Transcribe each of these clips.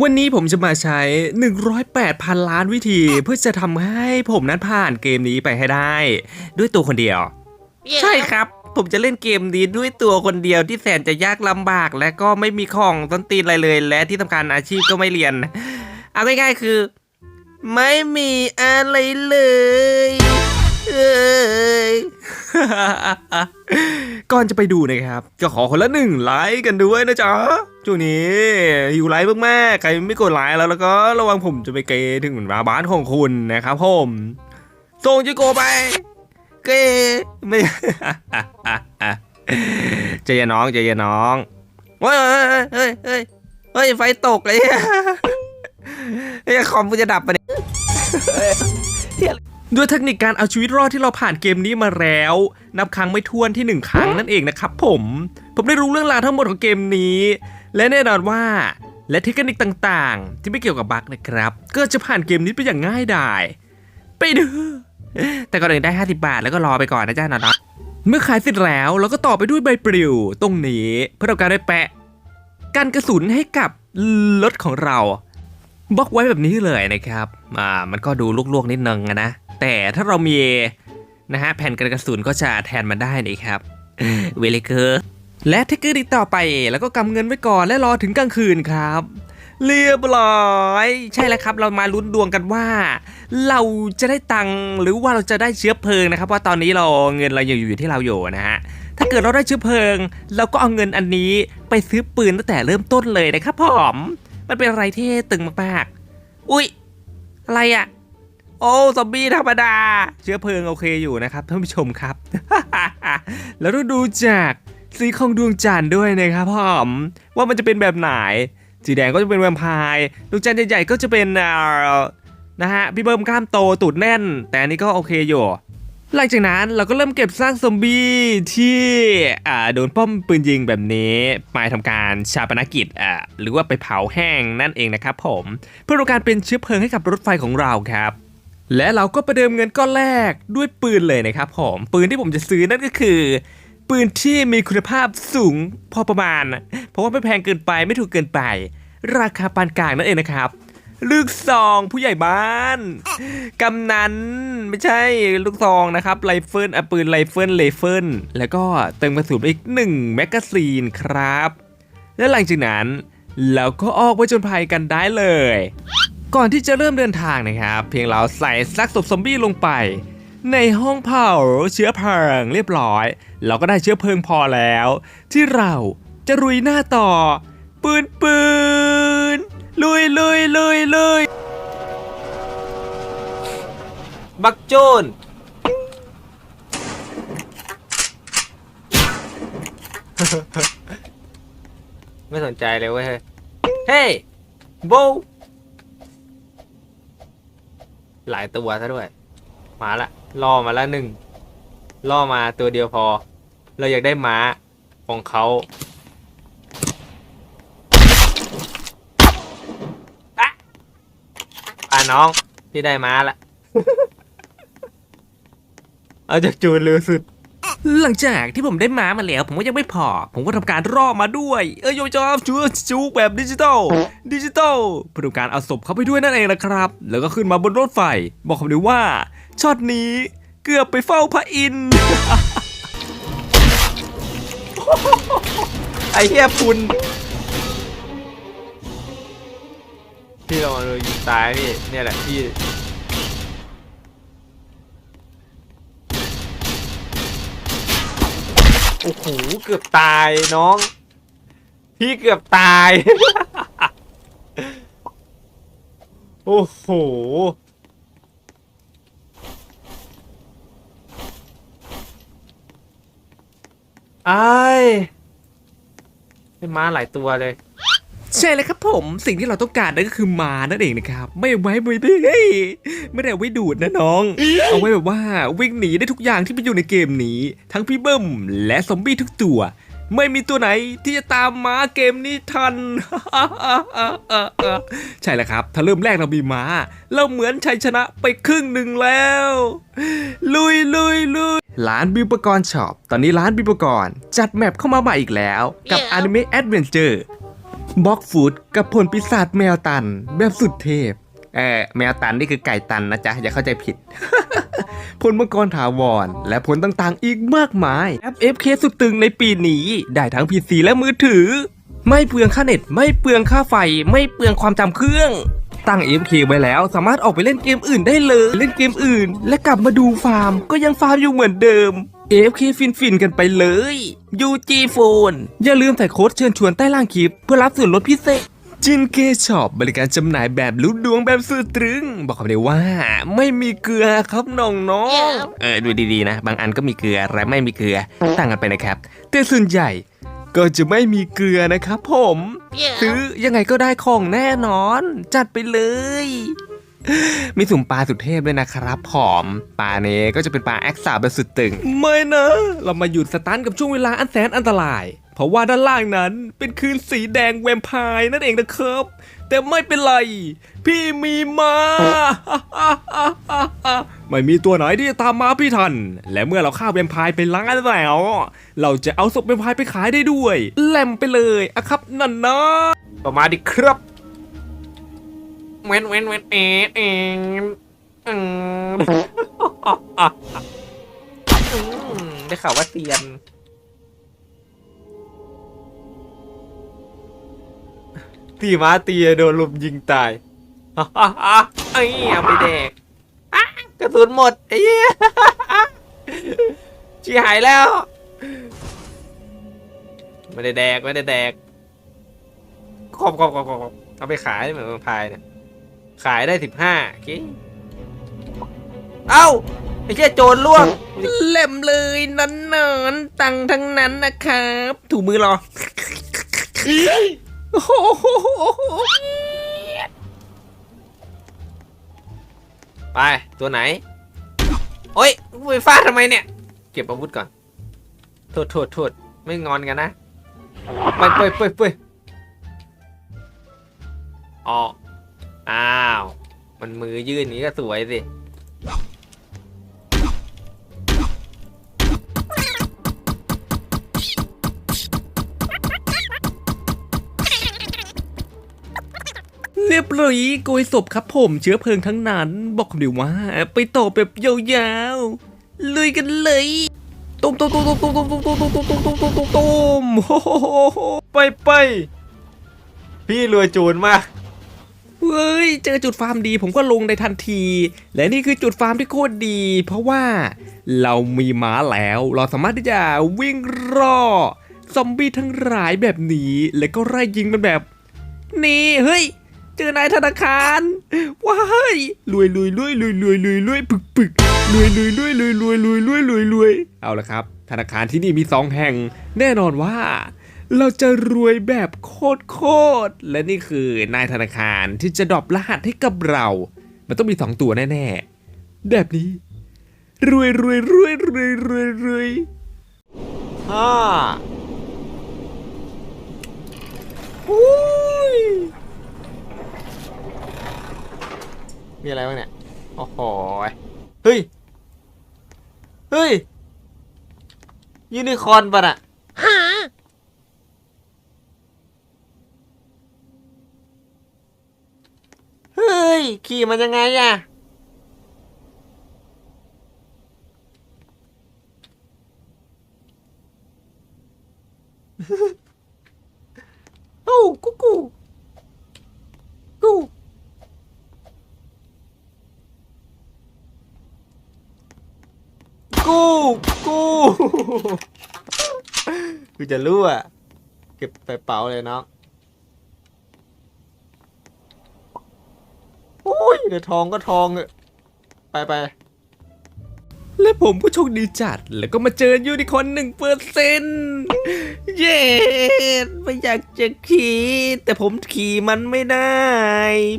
วันนี้ผมจะมาใช้ 108พันล้านวิธี เพื่อจะทำให้ผมนั้นผ่านเกมนี้ไปให้ได้ ด้วยตัวคนเดียว ใช่ครับ ผมจะเล่นเกมนี้ด้วยตัวคนเดียวที่แสนจะยากลำบาก และก็ไม่มีของต้นตีนอะไรเลย และที่สำคัญอาชีพก็ไม่เรียน เอาง่ายๆคือ ไม่มีอะไรเลย เอ้ยก่อนจะไปดูนะครับ ก็ขอคนละหนึ่งไลค์กันด้วยนะจ๊ะช่วงนี้หิวไลค์มากๆใครไม่กดไลค์แล้วแล้วก็ระวังผมจะไปเกยถึงราบ้านของคุณนะครับผมส่งจิโกไปเกยไม่ใจเย็นน้องใจเย็นน้องเฮ้ยเฮ้ยเฮ้ยเฮ้ยไฟตกเลยเฮ้คอมกูจะดับไปะเนี่ย ด้วยเทคนิคการเอาชีวิตรอดที่เราผ่านเกมนี้มาแล้ว นับครั้งไม่ถ้วนที่หนึ่งครั้งนั่นเองนะครับผม ผมได้รู้เรื่องราวทั้งหมดของเกมนี้ และแน่นอนว่า และเทคนิคต่างๆ ที่ไม่เกี่ยวกับบั๊กนะครับ ก็จะผ่านเกมนี้ไปอย่างง่ายดายไปดูแต่ก่อนอื่นได้ 50 บาทแล้วก็รอไปก่อนนะจ๊ะนะเมื่อขายเสร็จแล้วเราก็ต่อไปด้วยใบปลิวตรงนี้เพื่อทำการได้แปะกันกระสุนให้กับรถของเราบล็อกไว้แบบนี้เลยนะครับ อ่า มันก็ดูลวกๆนิดนึงอะนะ แต่ถ้าเรามีนะฮะแผ่นกันกระสุนก็จะแทนมันได้นะครับเวลเกอร์และเทคเกอร์อีกต่อไป แล้วก็กำเงินไว้ก่อนและรอถึงกลางคืนครับ เรียบร้อย ใช่แล้วครับ เรามาลุ้นดวงกันว่า เราจะได้ตังค์หรือว่าเราจะได้เชื้อเพลิงนะครับว่าตอนนี้เราเงินเรายังอยู่ที่เราอยู่นะฮะถ้าเกิดเราได้เชื้อเพลิง เราก็เอาเงินอันนี้ไปซื้อปืนตั้งแต่เริ่มต้นเลยนะครับผมมันเป็นอะไรที่ตึงมากๆ อุ๊ยอะไรอะ โอ้ซอมบี้ธรรมดา เชื้อเพลิงโอเคอยู่นะครับท่านผู้ชมครับ แล้วดูจากสีของดวงจันทร์ด้วยนะครับผมว่ามันจะเป็นแบบไหน สีแดงก็จะเป็นแวมไพร์ดวงจันทร์ใหญ่ๆก็จะเป็นนะฮะพี่เบิ้มกล้ามโตตูดแน่น แต่อันนี้ก็โอเคอยู่หลังจากนั้นเราก็เริ่มเก็บซากซอมบี้ที่โดนป้อมปืนยิงแบบนี้มาทำการชาปนกิจหรือว่าไปเผาแห้งนั่นเองนะครับผม เพื่อต้องการเป็นเชื้อเพลิงให้กับรถไฟของเราครับ และเราก็ประเดิมเงินก้อนแรกด้วยปืนเลยนะครับผมปืนที่ผมจะซื้อนั่นก็คือ ปืนที่มีคุณภาพสูงพอประมาณ เพราะว่าไม่แพงเกินไปไม่ถูกเกินไป ราคาปานกลางนั่นเองนะครับลูกซองผู้ใหญ่บ้านกำนันไม่ใช่ลูกซองนะครับไรเฟิลอปืนไรเฟิลเลเฟิลแล้วก็เติมกระสุนอีกหนึ่งแมกกาซีนครับ และหลังจากนั้นเราก็ออกไปจนภัยกันได้เลย ก่อนที่จะเริ่มเดินทางนะครับ เพียงเราใส่ซักศพซอมบี้ลงไป ในห้องเผาเชื้อเพลิงเรียบร้อย เราก็ได้เชื้อเพลิงพอแล้ว ที่เราจะรุยหน้าต่อ ปืนปืนลุยลุยลุยลุยบักโจนไม่สนใจเลยเว้ย เฮ้ยโบ หลายตัวซะด้วย มาละล่อมาละหนึ่งล่อมาตัวเดียวพอ เราอยากได้ม้าของเขาอะอ่าน้อง พี่ได้ม้าละ เอาจากจูนเร็วสุด หลังจากที่ผมได้ม้ามาแล้ว ผมก็ยังไม่พอ ผมก็ทำการรอมาด้วย เอ้ยโยจอบจูจูแบบดิจิตอลดิจิตอลเพื่อทำการเอาศพเข้าไปด้วยนั่นเองนะครับ แล้วก็ขึ้นมาบนรถไฟ บอกคำเดียวว่าช็อตนี้เกือบไปเฝ้าพระอินทร์ไอ้เหี้ยพุนพี่ลองมาดูยิงตายพี่เนี่ยแหละพี่ โอ้โหเกือบตายน้อง พี่เกือบตาย โอ้โหไอ้เป็นม้าหลายตัวเลย ใช่เลยครับผมสิ่งที่เราต้องการนั่นก็คือม้านั่นเองนะครับ ไม่ไว้ไม่ได้ไม่ได้เอาไว้ดูดนะน้อง เอาไว้แบบว่าวิ่งหนีได้ทุกอย่างที่มันอยู่ในเกมนี้ ทั้งพี่เบิ้มและซอมบี้ทุกตัว ไม่มีตัวไหนที่จะตามม้าเกมนี้ทัน ใช่แล้วครับ ถ้าเริ่มแรกเรามีม้า เราเหมือนชัยชนะไปครึ่งหนึ่งแล้ว ลุยลุยลุยร้านบิวปกรณ์ช็อป ตอนนี้ร้านบิวปกรณ์จัดแมปเข้ามาใหม่อีกแล้ว กับเดี๋ยว Anime Adventure บล็อกฟูดกับผลปีศาจแมวตันแบบสุดเทพเออแมวตันนี่คือไก่ตันนะจ๊ะ อย่าเข้าใจผิด ผลมังกรถาวร และผลต่างๆอีกมากมายแอป FK สุดตึงในปีนี้ ได้ทั้ง PC และมือถือ ไม่เปลืองค่าเน็ต ไม่เปลืองค่าไฟ ไม่เปลืองความจำเครื่อง ตั้ง FK ไว้แล้วสามารถออกไปเล่นเกมอื่นได้เลย เล่นเกมอื่น และกลับมาดูฟาร์ม ก็ยังฟาร์มอยู่เหมือนเดิม AFK ฟินฟินๆ กันไปเลย UG Phone อย่าลืมใส่โค้ดเชิญชวนใต้ล่างคลิป เพื่อรับส่วนลดพิเศษจินเกช็อปบริการจำหน่ายแบบรู้ดวงแบบสื่อตรึง บอกคำเดียวว่า ไม่มีเกลือครับน้องน้องๆเออดูดีๆนะ บางอันก็มีเกลือและไม่มีเกลือต่างกันไปนะครับ แต่ส่วนใหญ่ก็จะไม่มีเกลือนะครับผม ซื้อยังไงก็ได้ของแน่นอน จัดไปเลย มีสุ่มปลาสุดเทพด้วยนะครับผอมปลาเนี้ก็จะเป็นปลาแอคซาแบบสุดตึง ไม่นะ เรามาหยุดสตันกับช่วงเวลาอันแสนอันตราย เพราะว่าด้านล่างนั้นเป็นคืนสีแดงแวมไพร์นั่นเองนะครับ แต่ไม่เป็นไร พี่มีมา ไม่มีตัวไหนที่จะตามมาพี่ทัน และเมื่อเราฆ่าแวมไพร์ไปล้างแล้ว เราจะเอาศพแวมไพร์ไปขายได้ด้วย แหลมไปเลยอะครับนั่นนะประมาณดิครับ เว้นเว้นเว้นเอเออืมอืมได้ข่าวว่าเตียน ตีม้าเตียโดนลุมยิงตายอะอะอะไอ้เอาไปแดกกระสุนหมดไอ้เหี้ยชีหายแล้ว ไม่ได้แดก ไม่ได้แดกขอบขอบขอบขอบเอาไปขายเหมือนมันพายเนี่ย ขายได้สิบห้าโอเคเอ้าไอ้เจ้าโจรล่วงเล่มเลยนันนอนตังค์ทั้งนั้นนะครับ ถูมือรอโอ้โหไป ตัวไหน โอ๊ยไปฟาดทำไมเนี่ย เก็บอาวุธก่อน โทษโทษโทษไม่งอนกันนะ ไปไปไปไปอ๋อ อ้าว มันมือยื่นนี้ก็สวยสิ เรียบร้อยโกยศพครับผมเชื้อเพลิงทั้งนั้น บอกคำเดียวว่า ไปต่อแบบยาวๆลุยกันเลยตุ้มตุ้มตุ้มตุ้มตุ้มตุ้มตุ้มตุ้มตุ้มตุ้มตุ้มตุ้มตุ้มตุ้มโอ้โหไปไปพี่รวยโจรมาก เฮ้ยเจอจุดฟาร์มดีผมก็ลงในทันที และนี่คือจุดฟาร์มที่โคตรดี เพราะว่าเรามีม้าแล้ว เราสามารถที่จะวิ่งรอซอมบี้ทั้งหลายแบบนี้ แล้วก็ไล่ยิงมันแบบ นี่เฮ้ย เจอนายธนาคารว้ายรวยรวยรวยรวยรวยรวยรวยปึกปึกรวยรวยรวยรวยรวยรวยรวยรวยรวยเอาละครับ ธนาคารที่นี่มีสองแห่ง แน่นอนว่า เราจะรวยแบบโคตรโคตรและนี่คือนายธนาคารที่จะดรอปรหัสให้กับเรา มันต้องมีสองตัวแน่ๆ แบบนี้ รวยรวยรวยรวยรวยรวยห้าอุ้ยมีอะไรบ้างเนี่ย โอ้โห เฮ้ย เฮ้ย ยูนิคอร์นปะน่ะเฮ้ ย ขี่มันยังไงอะโอ้กูกูกูกูกูกูจะรู้อะเก็บใส่เป๋าเลยน้องโอ้ย เดี๋ยวทองก็ทองเออะไปไปและผมก็โชคดีจัด แล้วก็มาเจอยูนิคอร์นหนึ่งเปอร์เซ็นเย้ไม่อยากจะขี่ แต่ผมขี่มันไม่ได้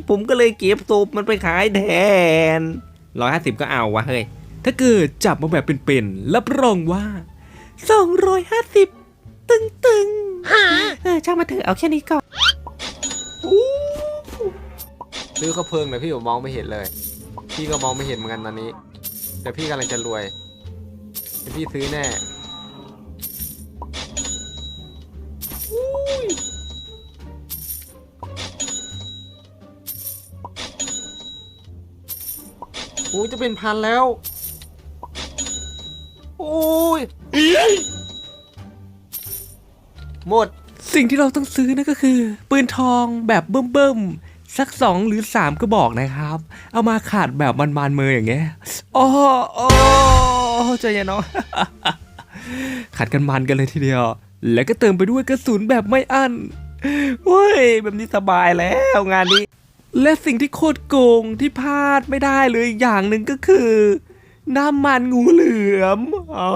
ผมก็เลยเก็บศพมันไปขายแทนร้อยห้าสิบก็เอาวะเฮ้ย ถ้าเกิดจับมาแบบเป็นๆรับรองว่า250ตึงตึงๆเออช่างมาเถอะเอาแค่นี้ก่อน ซื้อข้าเพลิงแต่พี่ผมมองไม่เห็นเลย พี่ก็มองไม่เห็นเหมือนกันตอนนี้ แต่พี่กำลังจะรวยพี่ซื้อแน่โอ้ยจะเป็นพันแล้ว โอ้ยหมด สิ่งที่เราต้องซื้อนั่นก็คือ ปืนทองแบบเบิ่มๆ สักสองหรือสามก็บอกนะครับ เอามาขาดแบบมันๆมืออย่างเงี้ยโอ้โอ้ใจเย็นเนาะขัดกันมันกันเลยทีเดียว แล้วก็เติมไปด้วยกระสุนแบบไม่อั้นเว้ยแบบนี้สบายแล้วงานนี้ และสิ่งที่โคตรโกงที่พลาดไม่ได้เลยอย่างหนึ่งก็คือ น้ำมันงูเหลือมอ๋อ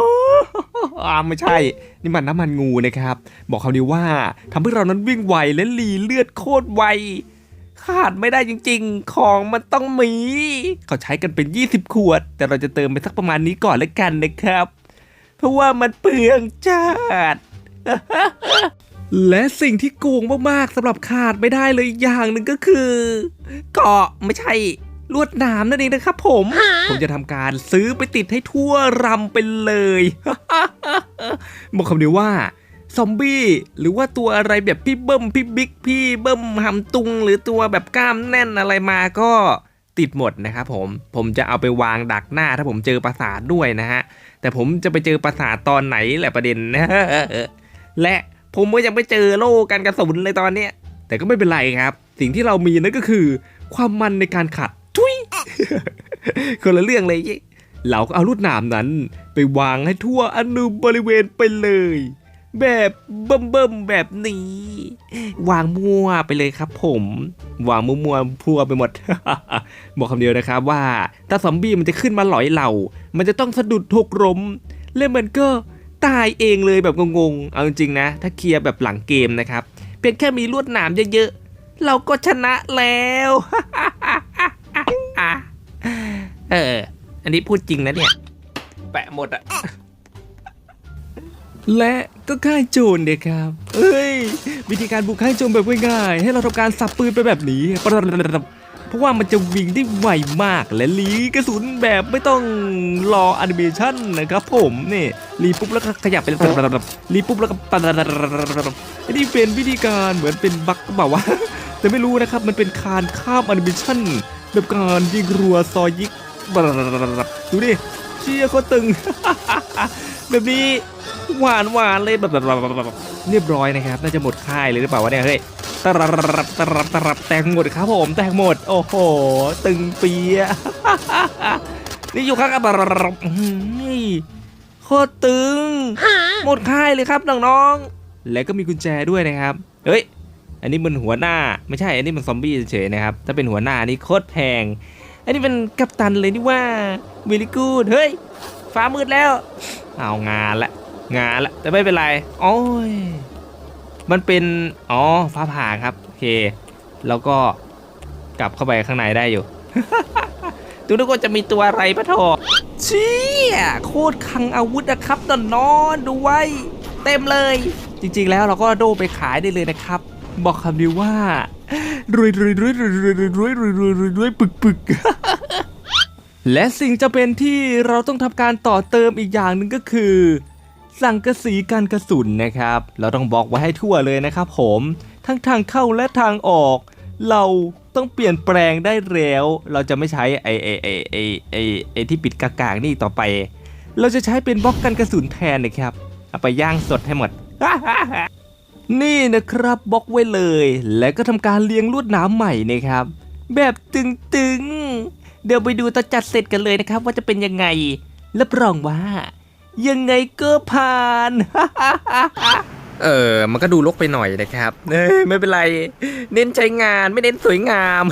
ไม่ใช่ นี่มันน้ำมันงูนะครับ บอกคำนี้ว่าทำให้เรานั้นวิ่งไวและหลีเลือดโคตรไว ขาดไม่ได้จริง ๆ ของมันต้องมี เขาใช้กันเป็น 20 ขวด แต่เราจะเติมไปสักประมาณนี้ก่อนแล้วกันนะครับ เพราะว่ามันเปลืองจัดและสิ่งที่โกงมากๆสำหรับขาดไม่ได้เลยอย่างหนึ่งก็คือเกาะไม่ใช่ลวดหนามนั่นเองนะครับผม ผมจะทำการซื้อไปติดให้ทั่วรำไปเลย บอกคำเดียวว่า ซอมบี้หรือว่าตัวอะไรแบบพี่เบิ้มพี่บิ๊กพี่เบิ้มหำตุง หรือตัวแบบกล้ามแน่นอะไรมาก็ติดหมดนะครับผมผมจะเอาไปวางดักหน้าถ้าผมเจอปราสาทด้วยนะฮะแต่ผมจะไปเจอปราสาทตอนไหนแหละประเด็นนะและผมก็ยังไม่เจอโล่กันกระสุนเลยตอนเนี้ยแต่ก็ไม่เป็นไรครับ สิ่งที่เรามีนั่นก็คือ ความมันในการขัดทุยคนละเรื่องเลยยี่เราก็เอาลูดหนามนั้น ไปวางให้ทั่วอนุบริเวณไปเลย แบบเบิ่มๆแบบนี้ วางมั่วไปเลยครับผม วางมั่วๆพัวไปหมด บอกคำเดียวนะครับว่าถ้าซอมบี้มันจะขึ้นมาหลอยเหล่า มันจะต้องสะดุดทกล้มและมันก็ตายเองเลยแบบงงๆ เอาจริงๆนะ ถ้าเคลียร์แบบหลังเกมนะครับ เพียงแค่มีลวดหนามเยอะๆ เราก็ชนะแล้ว เออ อันนี้พูดจริงนะเนี่ย แปะหมดอะ และก็ค่ายโจรเด็กครับ เอ้ย วิธีการบุกค่ายโจรแบบง่ายๆ ให้เราทำการสับปืนไปแบบนี้ เพราะว่ามันจะวิ่งได้ไวมากและลีกระสุนแบบไม่ต้องรอแอนิเมชันนะครับผมนี่รีปุ๊บแล้วก็ขยับไปรีปุ๊บแล้วก็อันนี้เป็นวิธีการเหมือนเป็นบั๊กเปล่าวะแต่ไม่รู้นะครับมันเป็นคานข้ามแอนิเมชันแบบการยิงรัวซอยิกดูดิ ชี่ยโคตรตึง แบบนี้หวานหวานเลยแบบเรียบร้อยนะครับ น่าจะหมดค่ายเลยหรือเปล่าวะเนี่ยเฮ้ยตรับตรับตรับแตงหมดครับผมแตงหมด โอ้โห ตึงเปียนี่อยู่ข้างกับอื้อหือโคตรตึง หมดค่ายเลยครับน้องๆแล้วก็มีกุญแจด้วยนะครับ เฮ้ย อันนี้มันหัวหน้า ไม่ใช่ อันนี้มันซอมบี้เฉยๆนะครับ ถ้าเป็นหัวหน้านี่โคตรแพง อันนี้เป็นกัปตันเลยนี่ว่าวิลลี่กูดเฮ้ยฟ้ามืดแล้ว เอางานละงานละแต่ไม่เป็นไรโอ้ยมันเป็นอ๋อฟ้าผ่าครับโอเค แล้วก็กลับเข้าไปข้างในได้อยู่ดูนึกว่าจะมีตัวอะไรปะโถเชี่ยโคตรคังอาวุธนะครับนอนนอนดูไว้ เต็มเลย จริงๆแล้วเราก็โดไปขายได้เลยนะครับ บอกคำเดียวว่า รวยรวยรวยรวยรวยรวยรวยรวยรวยรวยรวยปึกปึกและสิ่งจะเป็นที่เราต้องทำการต่อเติมอีกอย่างหนึ่งก็คือ สังกะสีกันกระสุนนะครับ เราต้องบอกไว้ให้ทั่วเลยนะครับผม ทั้งทางเข้าและทางออก เราต้องเปลี่ยนแปลงได้แล้ว เราจะไม่ใช้ไอ้ไอ้ไอ้ไอ้ไอไอที่ปิดกากางๆนี่ต่อไป เราจะใช้เป็นบล็อกกันกระสุนแทนนะครับเอาไปย่างสดให้หมด นี่นะครับบล็อกไว้เลย แล้วก็ทำการเลี้ยงลวดหน้ำใหม่นะครับ แบบตึงๆ เดี๋ยวไปดูตอนจัดเสร็จกันเลยนะครับ ว่าจะเป็นยังไงรับรองว่า ยังไงก็ผ่าน เออ มันก็ดูลกไปหน่อยนะครับ เอ้ยไม่เป็นไร เน้นใช้งานไม่เน้นสวยงาม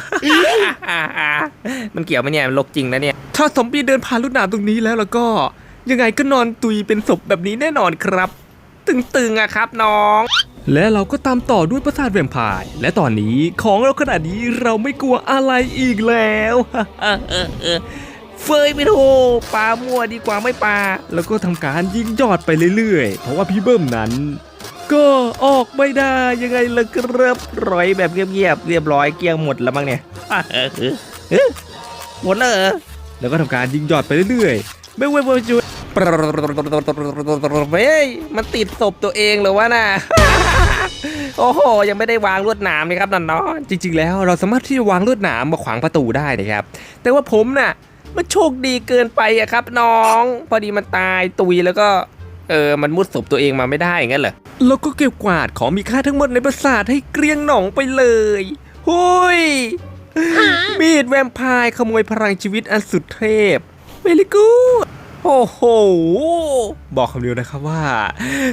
มันเกี่ยวไหมเนี่ยมันลกจริงนะเนี่ย ถ้าซอมบีเดินผ่านลูกหนามตรงนี้แล้วแล้วก็ ยังไงก็นอนตุยเป็นศพแบบนี้แน่นอนครับ ตึงๆอะครับน้อง และเราก็ตามต่อด้วยประสาทแวมไพร์และตอนนี้ของเราขนาดนี้เราไม่กลัวอะไรอีกแล้วเฟยไม่โทปลามั่วดีกว่าไม่ปลาแล้วก็ทำการยิงยอดไปเรื่อยๆ เพราะว่าพี่เบิ้มนั้น ก็ออกไม่ได้ยังไงล่ะครับร้อยแบบเงียบๆเรียบร้อยเกลี้ยงหมดแล้วมั้งเนี่ยหมดแล้วเหรอแล้วก็ทำการยิงยอดไปเรื่อยๆไม่เว้นวันหยุด เฮ้ยมันติดศพตัวเองเหรอวะน่ะโอ้โห ยังไม่ได้วางลวดหนามเลยครับนอนๆจริง ๆ แล้วเราสามารถที่จะวางลวดหนามมาขวางประตูได้นะครับ แต่ว่าผมน่ะมันโชคดีเกินไปอะครับ น้อง พอดีมันตายตุยแล้วก็เออ มันมุดศพตัวเองมาไม่ได้งั้นเหรอแล้วก็เก็บกวาดของมีค่าทั้งหมดในปราสาทให้เกลี้ยงหนองไปเลยหุยมีดแวมไพร์ขโมยพลังชีวิตอันสุดเทพเวลิกู โอ้โห บอกคำเดียวนะครับว่า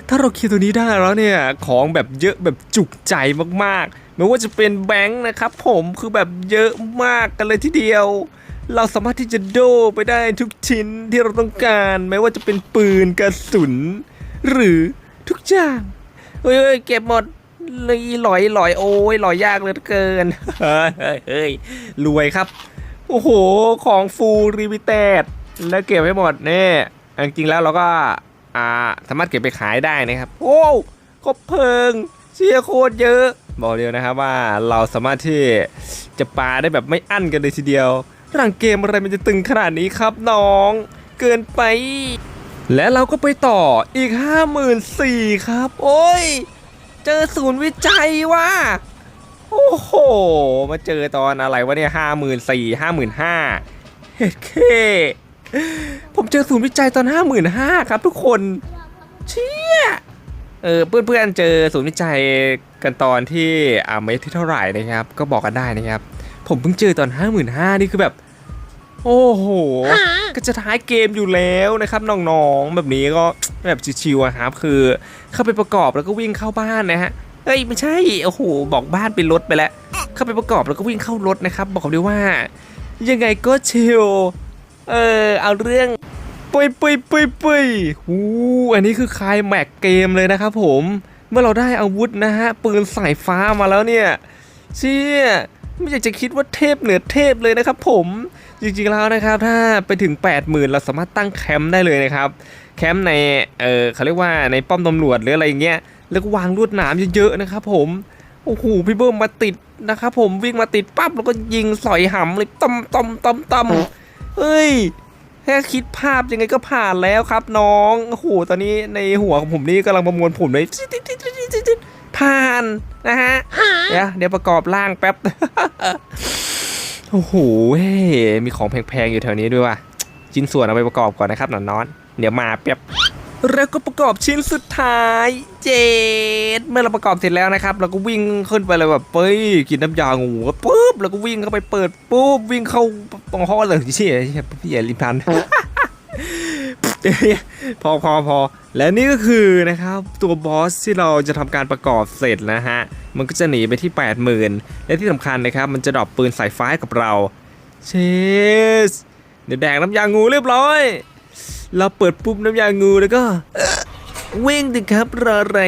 ถ้าเราเคลียร์ตัวนี้ได้แล้วเนี่ย ของแบบเยอะแบบจุกใจมากๆ ไม่ว่าจะเป็นแบงค์นะครับผมคือแบบเยอะมากกันเลยทีเดียว เราสามารถที่จะโดไปได้ทุกชิ้นที่เราต้องการ ไม่ว่าจะเป็นปืนกระสุน หรือทุกอย่างเฮ้ยเก็บหมดเลยหลอยหลอยโอ้ยหลอยยากเหลือเกินเฮ้ยเฮ้ยรวยครับ โอ้โหของฟูรีวิเตด แล้วเก็บไว้หมดเนี่ยจริงๆแล้วเราก็อ่าสามารถเก็บไปขายได้นะครับ โอ้คบเพิงเชียโคตรเยอะ บอกเดียวนะครับว่าเราสามารถที่จะปาได้แบบไม่อั้นกันเลยทีเดียวร่างเกมอะไรมันจะตึงขนาดนี้ครับน้อง เกินไป และเราก็ไปต่ออีก 54,000ครับ โอ้ย เจอศูนย์วิจัยว่ะโอ้โห มาเจอตอนอะไรวะเนี่ยห้าหมื่นสี่ห้าหมื่นห้าเฮ็ดเค ผมเจอศูนย์วิจัยตอนห้าหมื่นห้าครับทุกคน เชี่ย เออเพื่อนๆเจอศูนย์วิจัยกันตอนที่อ่าเมตรที่เท่าไหร่นะครับ ก็บอกกันได้นะครับ ผมเพิ่งเจอตอน55,000นี่คือแบบ โอ้โห ก็จะท้ายเกมอยู่แล้วนะครับน้องๆ แบบนี้ก็แบบชิวๆอะครับ คือเข้าไปประกอบแล้วก็วิ่งเข้าบ้านนะฮะเอ้ยไม่ใช่โอ้โหบอกบ้านเป็นรถไปแล้ว เข้าไปประกอบแล้วก็วิ่งเข้ารถนะครับ บอกเลยว่า ยังไงก็ชิล เออ เอาเรื่องปุยปุยปุยปุยหูอันนี้คือคลายแม็กเกมเลยนะครับผม เมื่อเราได้อาวุธนะฮะ ปืนสายฟ้ามาแล้วเนี่ยเชี่ยไม่อยากจะคิดว่าเทพเหนือเทพเลยนะครับผม จริงๆแล้วนะครับ ถ้าไปถึง 80,000 เราสามารถตั้งแคมป์ได้เลยนะครับ แคมป์ใน เออเขาเรียกว่าในป้อมตำรวจหรืออะไรอย่างเงี้ย แล้วก็วางลวดหนามเยอะๆนะครับผม โอ้โห พี่เบิ้มมาติดนะครับผมวิ่งมาติดปั๊บแล้วก็ยิงสอยหำเลยตำตำตำตำ เฮ้ย แค่คิดภาพยังไงก็ผ่านแล้วครับน้องโอ้โหตอนนี้ในหัวของผมนี่กำลังประมวลผลเลยผ่านนะฮะเดี๋ยวเดี๋ยวประกอบร่างแป๊บโอ้โหเฮ้ยมีของแพงๆอยู่แถวนี้ด้วยว่ะชิ้นส่วนเอาไปประกอบก่อนนะครับหนอนนอน เดี๋ยวมาแป๊บ แล้วก็ประกอบชิ้นสุดท้าย เจดเมื่อเราประกอบเสร็จแล้วนะครับ เราก็วิ่งขึ้นไปเลยแบบเป้ยกินน้ำยางูก็ปุ๊บแล้วก็วิ่งเข้าไปเปิดปุ๊บวิ่งเข้าตรงห้องเลยเชี่ยเชี่ยพี่ใหญ่ริมพันพอพอพอและนี่ก็คือนะครับตัวบอสที่เราจะทำการประกอบเสร็จนะฮะ มันก็จะหนีไปที่ 80,000 และที่สำคัญนะครับ มันจะดรอปปืนสายฟ้าให้กับเรา เชสเดี๋ยวแดกน้ำยางูเรียบร้อย เราเปิดปุ๊บน้ำยางูแล้วก็เวิ่งดิครับรออะไร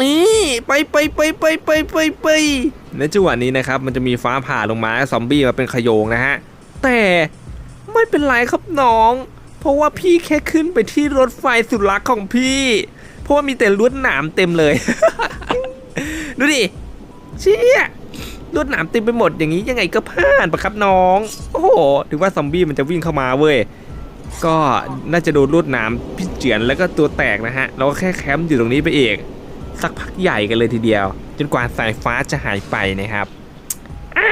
นี่ไปไปไปไปไปไปไปในจังหวะนี้นะครับ มันจะมีฟ้าผ่าลงมาซอมบี้มาเป็นขโยงนะฮะ แต่ไม่เป็นไรครับน้อง เพราะว่าพี่แค่ขึ้นไปที่รถไฟสุดรักของพี่ เพราะว่ามีแต่ลวดหนามเต็มเลย ดูดิเชี่ยลวดหนามเต็มไปหมดอย่างนี้ยังไงก็ผ่านปะครับน้อง โอ้โห ถึงว่าซอมบี้มันจะวิ่งเข้ามาเว้ย ก็น่าจะโดนลวดหนามพิเจียนแล้วก็ตัวแตกนะฮะ เราก็แค่แคมป์อยู่ตรงนี้ไปเองสักพักใหญ่กันเลยทีเดียว จนกว่าสายฟ้าจะหายไปนะครับอ่า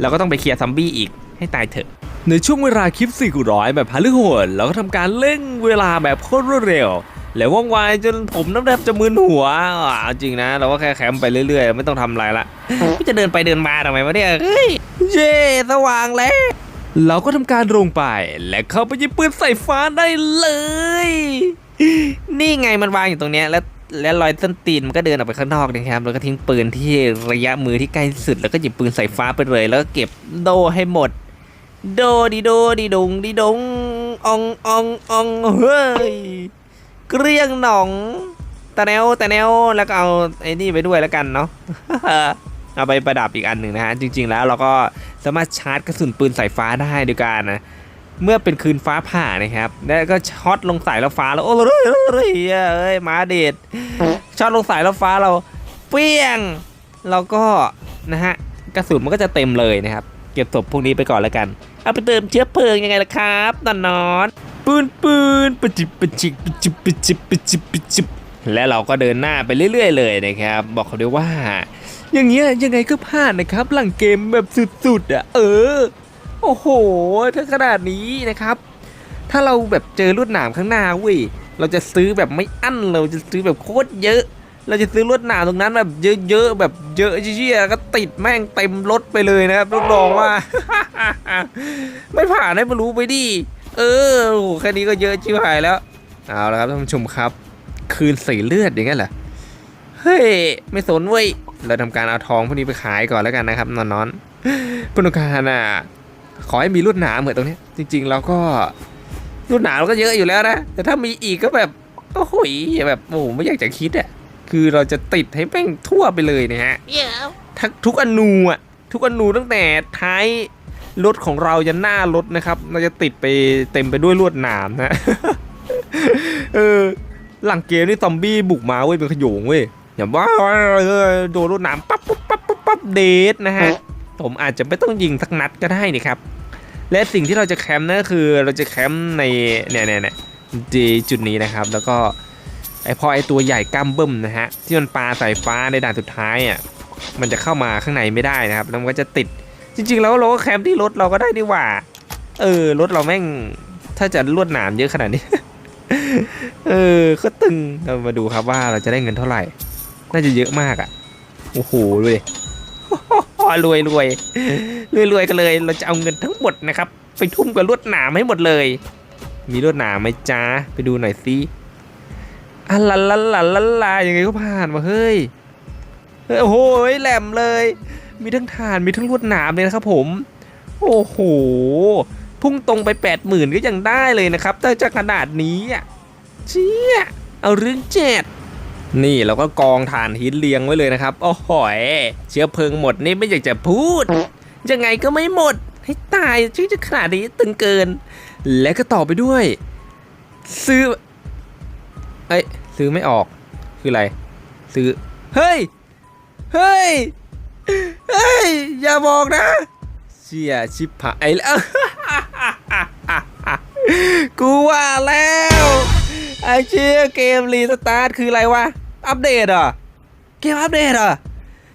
เราก็ต้องไปเคลียร์ซอมบี้อีกให้ตายเถอะ ในช่วงเวลาคลิป400แบบพาลือโหดเราก็ทำการเร่งเวลาแบบโคตรรวดเร็วแล้วว่องไวจนผมน้ำแทบจะมึนหัวอ่าเอาจริงนะ เราก็แค่แคมป์ไปเรื่อยๆ ไม่ต้องทำอะไรละก็จะเดินไปเดินมาทำไมวะเนี่ยเฮ้ยเย่สว่างแล้ว เราก็ทำการลงไป และเข้าไปหยิบปืนใส่ฟ้าได้เลย นี่ไงมันวางอยู่ตรงเนี้ยแล้วแล้วรอยส้นตีนมันก็เดินออกไปข้างนอกนะครับ แล้วก็ทิ้งปืนที่ระยะมือที่ใกล้สุด แล้วก็หยิบปืนใส่ฟ้าไปเลย แล้วก็เก็บโดให้หมด โดดีโดดีดงดีดงอองอองอองเฮ้ยเกลี้ยงหนองตะแนวตะแนวแล้วก็เอาไอ้นี่ไปด้วยแล้วกันเนาะ เอาไปประดับอีกอันหนึ่งนะฮะจริง ๆ แล้วเราก็สามารถชาร์จกระสุนปืนสายฟ้าได้ด้วยกันนะเมื่อเป็นคืนฟ้าผ่านะครับ แล้วก็ช็อตลงสายแล้วฟ้าแล้วโอ้ยเอ้ยเอ้ยมาเดดช็อตลงสายแล้วฟ้าเราเปี้ยงเราก็นะฮะกระสุนมันก็จะเต็มเลยนะครับ เก็บศพพวกนี้ไปก่อนแล้วกัน เอาไปเติมเชื้อเพลิงยังไงล่ะครับนอนนอนปืนปืนปจิบปจิบปจิบปจิบปจิบปจิบและเราก็เดินหน้าไปเรื่อย ๆ เลยนะครับ บอกเขาด้วยว่า อย่างเงี้ยยังไงก็พลาดนะครับหลังเกมแบบสุดๆอะเออ โอ้โหถ้าขนาดนี้นะครับ ถ้าเราแบบเจอลวดหนามข้างหน้าเว้ยเราจะซื้อแบบไม่อั้นเราจะซื้อแบบโคตรเยอะ เราจะซื้อลวดหนามตรงนั้นแบบเยอะๆแบบเยอะเชี่ยๆก็ติดแม่งเต็มรถไปเลยนะครับรับรองว่า ไม่ผ่านให้มันรู้ไปดิเออโอ้แค่นี้ก็เยอะชิบหายแล้วเอาละครับท่านผู้ชมครับ คืนสีเลือดอย่างนั้นเหรอ เฮ้ย ไม่สนเว้ย เราทำการเอาทองพวกนี้ไปขายก่อนแล้วกันนะครับ นอนนอนๆผู้ต้องการอะ ขอให้มีลวดหนามเหมือนตรงเนี้ยจริง ๆ เราก็ลวดหนามเราก็เยอะอยู่แล้วนะ แต่ถ้ามีอีกก็แบบโอ้โหยแบบโอ้โหไม่อยากจะคิดอะคือเราจะติดให้แม่งทั่วไปเลยนะฮะทั้งทุกอนูอะทุกอนูตั้งแต่ท้ายรถของเรายันหน้ารถนะครับ เราจะติดไปเต็มไปด้วยลวดหนามนะ เออ หลังเกมนี่ซอมบี้บุกมาเว้ยเป็นขโยงเว้ย อย่าว่าเออโดนรถหนามปั๊บปั๊บปั๊บปั๊บปั๊บเดทนะฮะผมอาจจะไม่ต้องยิงสักนัดก็ได้นี่ครับ และสิ่งที่เราจะแคมป์นั่นก็คือเราจะแคมป์ในเนี่ยเนี่ยเนี่ยที่จุดนี้นะครับ แล้วก็ไอพอไอตัวใหญ่กล้ามเบิ่มนะฮะที่มันปาสายฟ้าในด่านสุดท้ายอะมันจะเข้ามาข้างในไม่ได้นะครับแล้วมันก็จะติดจริง ๆ แล้วเราก็แคมป์ที่รถเราก็ได้นี่หว่า เออรถเราแม่งถ้าจะลวดหนามเยอะขนาดนี้ เออก็ตึงเรามาดูครับว่าเราจะได้เงินเท่าไหร่ น่าจะเยอะมากอะ โอ้โหดูดิรวยรวยรวยรวยกันเลย เราจะเอาเงินทั้งหมดนะครับ ไปทุ่มกับลวดหนามให้หมดเลย มีลวดหนามไหมจ้าไปดูหน่อยสิอะลาลาลาลาลายังไงก็ผ่านมาเฮ้ยเฮ้ยโอ้โหแหลมเลย มีทั้งฐานมีทั้งลวดหนามเลยนะครับผม โอ้โห พุ่งตรงไปแปดหมื่นก็ยังได้เลยนะครับถ้าจะขนาดนี้อะเชี่ยเอาเรื่องเจ็ด นี่เราก็กองฐานหินเรียงไว้เลยนะครับ โอ้โหเชื้อเพลิงหมดนี่ไม่อยากจะพูด ยังไงก็ไม่หมด ให้ตายชื่อจะขนาดนี้ตึงเกิน และก็ต่อไปด้วย ซื้อเอ้ยซื้อไม่ออก คืออะไร ซื้อ เฮ้ย เฮ้ย เฮ้ย อย่าบอกนะ เชี่ยชิบหายแล้วกูว่าแล้วไอเชี่ยเกมรีสตาร์ทคืออะไรวะ อัปเดตเหรอะ เกมอัปเดตเหรอะ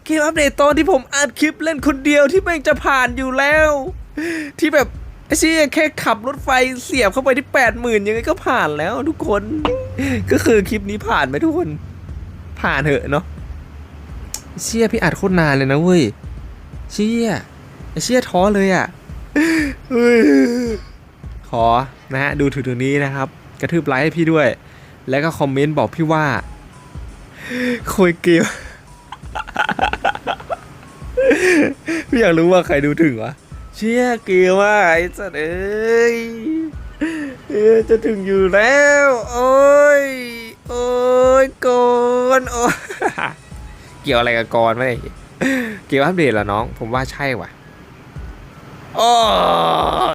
เกมอัปเดตตอนที่ผมอัดคลิปเล่นคนเดียวที่แม่งจะผ่านอยู่แล้ว ที่แบบไอเชี่ยแค่ขับรถไฟเสียบเข้าไปที่แปดหมื่นยังไงก็ผ่านแล้วทุกคน ก็คือคลิปนี้ผ่านไหมทุกคน ผ่านเถอะเนาะเชี่ยพี่อัดโคตรนานเลยนะเว้ยเชี่ยไอเชี่ยท้อเลยอะเฮ้ยขอนะฮะดูถึงตรงนี้นะครับ กระทืบไลค์ให้พี่ด้วย แล้วก็คอมเมนต์บอกพี่ว่า คุยเกมพี่อยากรู้ว่าใครดูถึงวะ เชี่ยเกมว่าไอ้สัตว์เอ้ยจะถึงอยู่แล้ว โอ้ย โอ้ยกอนโอ้ยเกี่ยวอะไรกับกรไหมเกี่ยวอัปเดตเหรอน้อง ผมว่าใช่ว่ะโอ้